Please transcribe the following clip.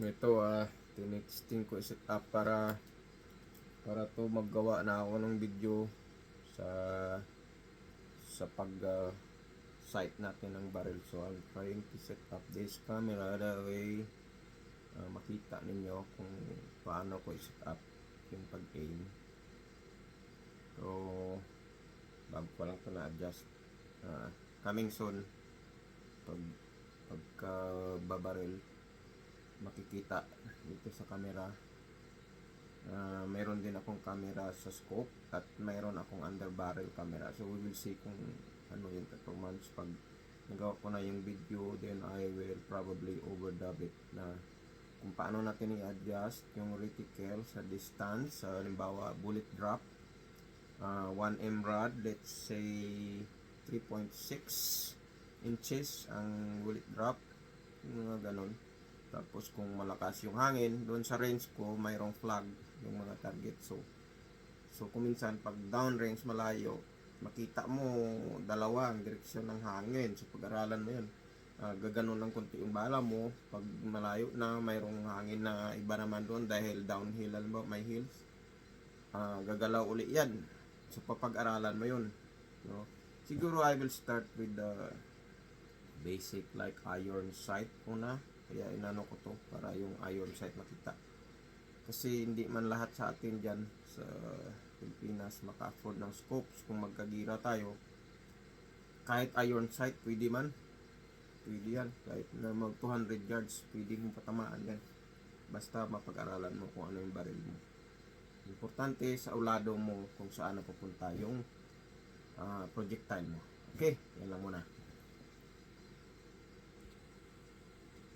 Ito ah, tinexting ko set up para para to maggawa na ako ng video sa sa pag ah, site natin ng barrel. So I'm trying to set up this camera that way ah, makita ninyo kung paano ko i-set up yung pag-aim. So bago ko lang to na-adjust. Ah, coming soon pag pagka babaril makikita dito sa camera. Ah, mayroon din akong camera sa scope at mayroon akong under barrel camera. So we will see kung ano yung performance. Pag nagawa ko na yung video then I will probably overdub it na kung paano natin i-adjust yung reticle sa distance. Sa halimbawa bullet drop ah, 1M rod let's say 3.6 inches ang bullet drop. Yung mga ganun tapos kung malakas yung hangin, doon sa range ko mayroong flag yung mga target. So so kung minsan pag down range malayo, makita mo dalawa ang direksyon ng hangin. So pag-aralan mo 'yun. Ah, gaganon ng konti yung bala mo pag malayo na mayroong hangin na iba naman doon dahil downhill alam mo may hills Ah, gagalaw uli yan so papag-aralan mo yun no? siguro I will start with the basic like iron sight una kaya inano ko to para yung iron sight makita. Kasi hindi man lahat sa atin dyan sa Pilipinas maka-afford ng scopes. Kung magkagira tayo kahit iron sight pwede man. Pwede yan. Kahit na mag 200 yards pwede mong patamaan yan. Basta mapag-aralan mo kung ano yung baril mo. Importante sa ulado mo kung saan napupunta yung ah, projectile mo. Okay? Yan lang muna